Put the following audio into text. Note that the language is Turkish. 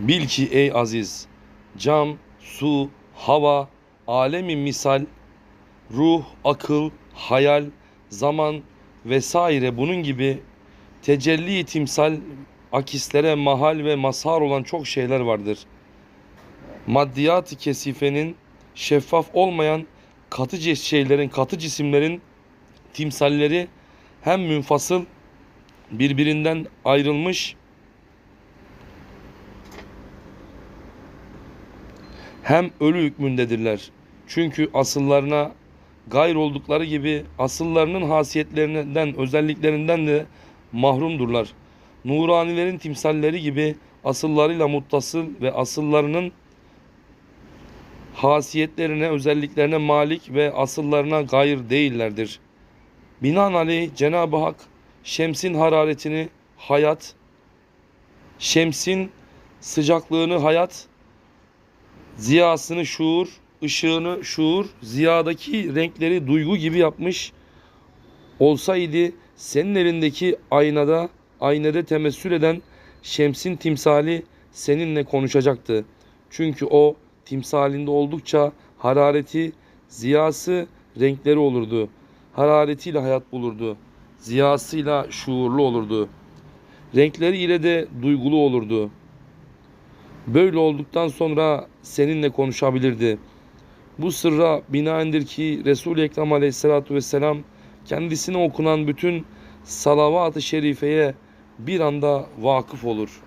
Bil ki ey aziz, cam, su, hava, alemi misal, ruh, akıl, hayal, zaman vesaire bunun gibi tecelli timsal akislere mahal ve mazhar olan çok şeyler vardır. Maddiyat-ı kesifenin şeffaf olmayan katı şeylerin, katı cisimlerin timsalleri hem münfasıl birbirinden ayrılmış hem ölü hükmündedirler. Çünkü asıllarına gayr oldukları gibi asıllarının hasiyetlerinden, özelliklerinden de mahrumdurlar. Nuranilerin timsalleri gibi asıllarıyla muttasıl ve asıllarının hasiyetlerine, özelliklerine malik ve asıllarına gayr değillerdir. Binaenaleyh Cenab-ı Hak şemsin hararetini hayat, şemsin sıcaklığını hayat, ziyasını şuur, ışığını şuur, ziyadaki renkleri duygu gibi yapmış olsaydı senin elindeki aynada, aynada temessül eden şemsin timsali seninle konuşacaktı. Çünkü o timsalinde oldukça harareti, ziyası, renkleri olurdu. Hararetiyle hayat bulurdu. Ziyasıyla şuurlu olurdu. Renkleri ile de duygulu olurdu. Böyle olduktan sonra seninle konuşabilirdi. Bu sırra binaendir ki Resul-i Ekrem aleyhissalatu vesselam kendisine okunan bütün salavat-ı şerifeye bir anda vakıf olur.''